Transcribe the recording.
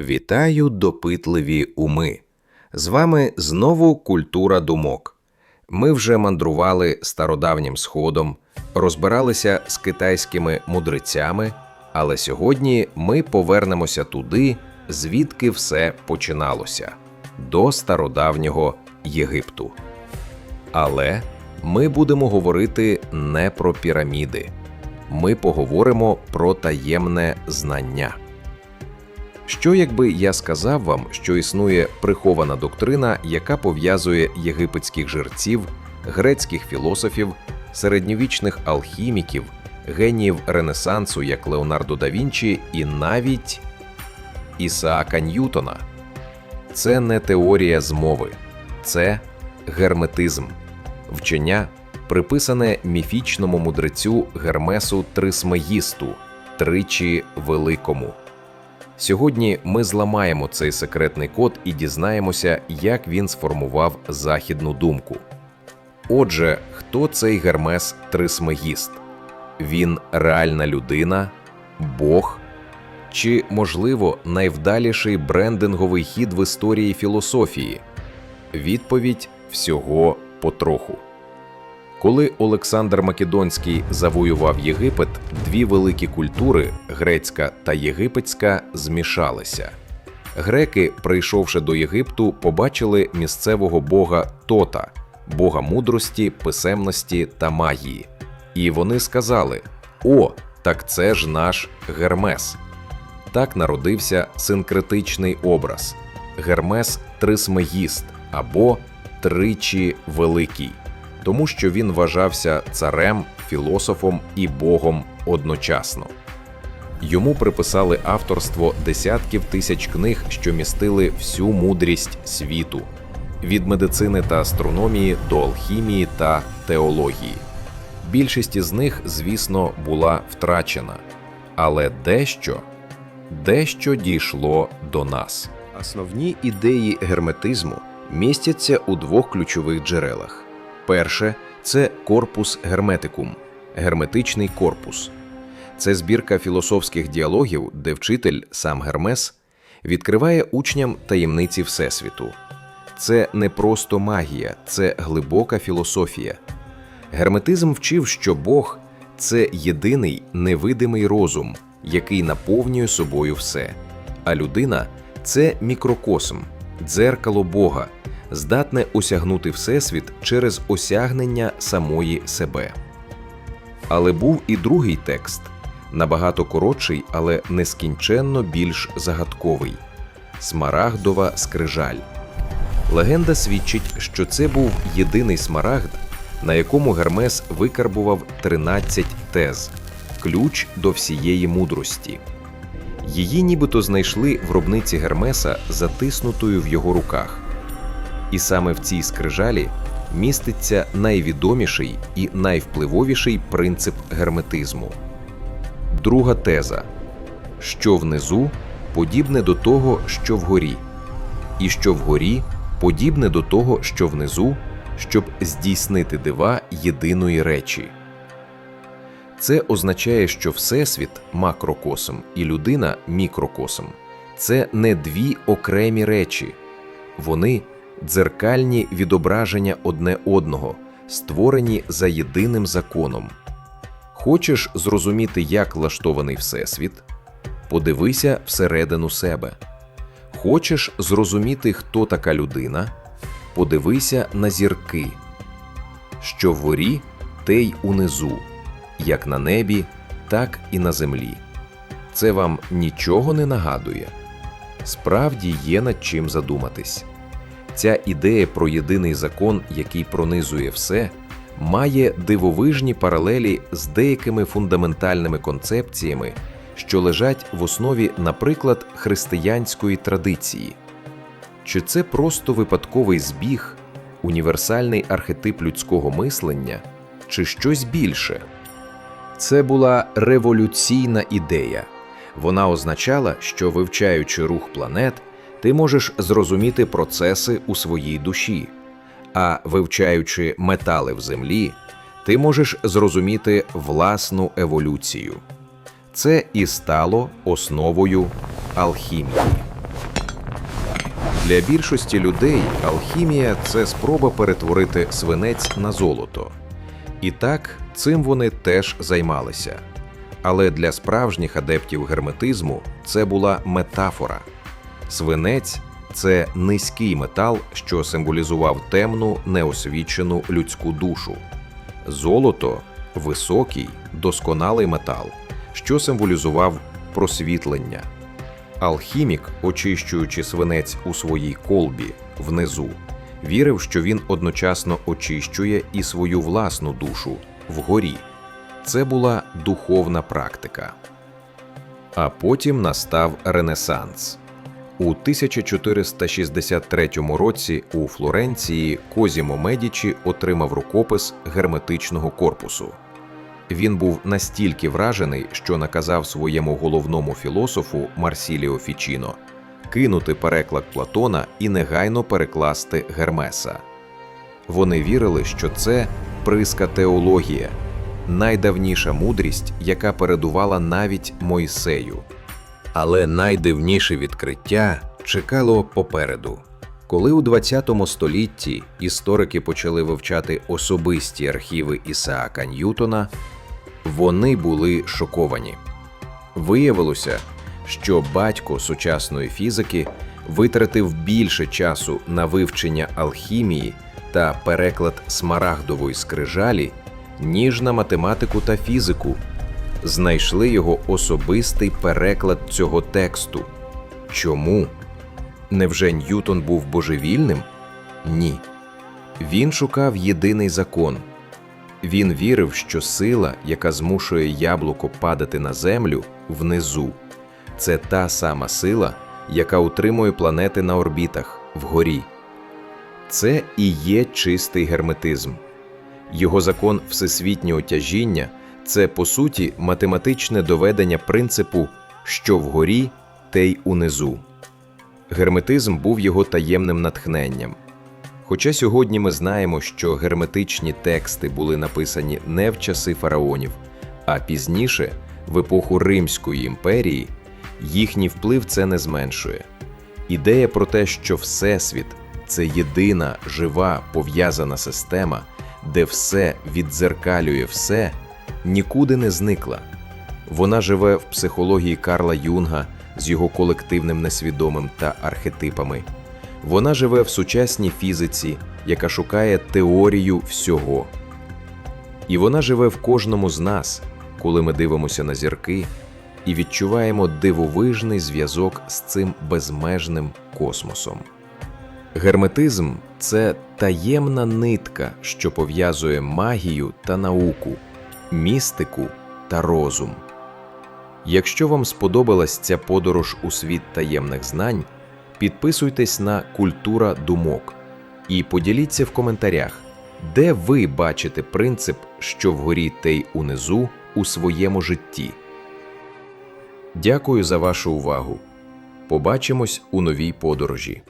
Вітаю, допитливі уми! З вами знову культура думок. Ми вже мандрували стародавнім сходом, розбиралися з китайськими мудрецями, але сьогодні ми повернемося туди, звідки все починалося до стародавнього Єгипту. Але ми будемо говорити не про піраміди. Ми поговоримо про таємне знання. Що якби я сказав вам, що існує прихована доктрина, яка пов'язує єгипетських жерців, грецьких філософів, середньовічних алхіміків, геніїв Ренесансу, як Леонардо да Вінчі, і навіть Ісаака Ньютона? Це не теорія змови, це герметизм, вчення, приписане міфічному мудрецю Гермесу Трисмегісту, тричі великому. Сьогодні ми зламаємо цей секретний код і дізнаємося, як він сформував західну думку. Отже, хто цей Гермес Трисмегіст? Він реальна людина, Бог чи, можливо, найвдаліший брендинговий хід в історії філософії? Відповідь всього потроху. Коли Олександр Македонський завоював Єгипет, дві великі культури грецька та єгипетська змішалися. Греки, прийшовши до Єгипту, побачили місцевого бога Тота, бога мудрості, писемності та магії. І вони сказали: О, так це ж наш Гермес. Так народився синкретичний образ Гермес Трисмегіст або Тричі Великий тому що він вважався царем, філософом і богом одночасно. Йому приписали авторство десятків тисяч книг, що містили всю мудрість світу від медицини та астрономії до алхімії та теології. Більшість із них, звісно, була втрачена, але дещо, дещо дійшло до нас. Основні ідеї герметизму містяться у двох ключових джерелах. Перше це корпус герметикум, герметичний корпус. Це збірка філософських діалогів, де вчитель, сам Гермес, відкриває учням таємниці Всесвіту. Це не просто магія, це глибока філософія. Герметизм вчив, що Бог це єдиний невидимий розум, який наповнює собою все, а людина це мікрокосм, дзеркало Бога здатне осягнути Всесвіт через осягнення самої себе. Але був і другий текст набагато коротший, але нескінченно більш загадковий Смарагдова скрижаль. Легенда свідчить, що це був єдиний смарагд, на якому Гермес викарбував 13 тез ключ до всієї мудрості. Її нібито знайшли в робниці Гермеса, затиснутою в його руках. І саме в цій скрижалі міститься найвідоміший і найвпливовіший принцип герметизму. Друга теза що внизу подібне до того, що вгорі, і що вгорі подібне до того, що внизу, щоб здійснити дива єдиної речі. Це означає, що Всесвіт макрокосм і людина мікрокосм це не дві окремі речі, вони дзеркальні відображення одне одного, створені за єдиним законом. Хочеш зрозуміти, як влаштований Всесвіт? Подивися всередину себе. Хочеш зрозуміти, хто така людина? Подивися на зірки. Що вгорі, те й унизу, як на небі, так і на землі. Це вам нічого не нагадує. Справді є над чим задуматись. Ця ідея про єдиний закон, який пронизує все, має дивовижні паралелі з деякими фундаментальними концепціями, що лежать в основі, наприклад, християнської традиції. Чи це просто випадковий збіг, універсальний архетип людського мислення, чи щось більше? Це була революційна ідея. Вона означала, що вивчаючи рух планет, ти можеш зрозуміти процеси у своїй душі, а вивчаючи метали в землі, ти можеш зрозуміти власну еволюцію. Це і стало основою алхімії. Для більшості людей алхімія це спроба перетворити свинець на золото. І так, цим вони теж займалися. Але для справжніх адептів герметизму це була метафора. Свинець це низький метал, що символізував темну, неосвічену людську душу. Золото високий, досконалий метал, що символізував просвітлення. Алхімік, очищуючи свинець у своїй колбі внизу, вірив, що він одночасно очищує і свою власну душу вгорі. Це була духовна практика. А потім настав Ренесанс. У 1463 році у Флоренції Козімо Медічі отримав рукопис герметичного корпусу. Він був настільки вражений, що наказав своєму головному філософу Марсіліо Фічіно кинути переклад Платона і негайно перекласти Гермеса. Вони вірили, що це приска теологія, найдавніша мудрість, яка передувала навіть Мойсею. Але найдивніше відкриття чекало попереду. Коли у ХХ столітті історики почали вивчати особисті архіви Ісаака Ньютона, вони були шоковані. Виявилося, що батько сучасної фізики витратив більше часу на вивчення алхімії та переклад смарагдової скрижалі, ніж на математику та фізику. Знайшли його особистий переклад цього тексту. Чому? Невже Ньютон був божевільним? Ні. Він шукав єдиний закон. Він вірив, що сила, яка змушує яблуко падати на землю, внизу. Це та сама сила, яка утримує планети на орбітах вгорі. Це і є чистий герметизм. Його закон всесвітнього тяжіння це по суті математичне доведення принципу, що вгорі, те й унизу. Герметизм був його таємним натхненням. Хоча сьогодні ми знаємо, що герметичні тексти були написані не в часи фараонів, а пізніше, в епоху Римської імперії, їхній вплив це не зменшує. Ідея про те, що Всесвіт це єдина жива пов'язана система, де все віддзеркалює все, нікуди не зникла. Вона живе в психології Карла Юнга з його колективним несвідомим та архетипами. Вона живе в сучасній фізиці, яка шукає теорію всього. І вона живе в кожному з нас, коли ми дивимося на зірки і відчуваємо дивовижний зв'язок з цим безмежним космосом. Герметизм це таємна нитка, що пов'язує магію та науку, містику та розум. Якщо вам сподобалась ця подорож у світ таємних знань, підписуйтесь на Культура думок і поділіться в коментарях, де ви бачите принцип, що вгорі те й унизу у своєму житті. Дякую за вашу увагу. Побачимось у новій подорожі.